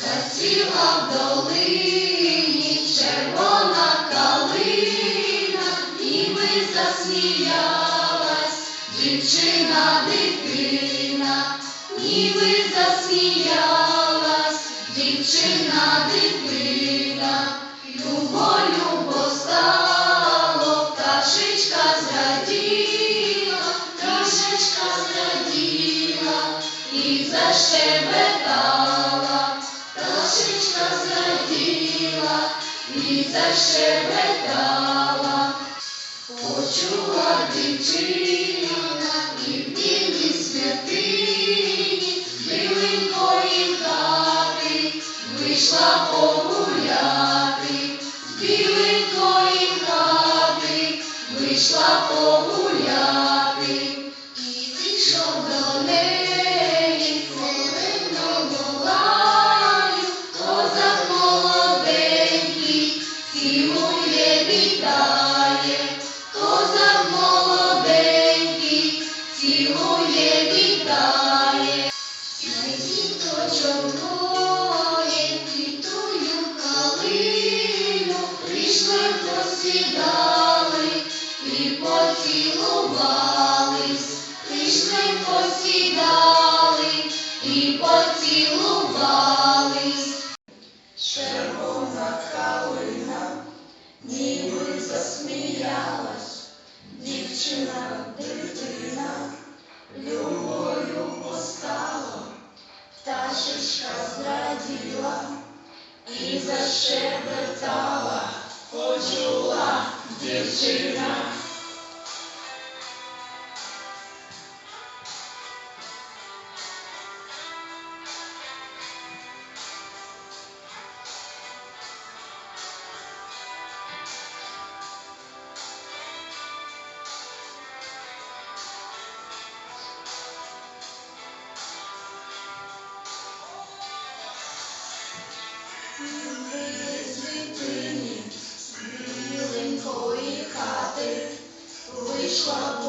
Засіла в долині червона калина, ніби засміялась дівчина дитина, ніби засміялась дівчина дитина, любо, любо стало, пташечка зраділа, пташечка зраділа і защебетала, і защебетала. Почула дівчина і в білій святині біленької хати вийшла погуляти, біленької хати вийшла погуляти. Посідали і поцілувались. Червона калина, ніби засміялась, дівчина дитина, любою постала, пташечка зраділа і защебетала, почула дівчина. Вийшла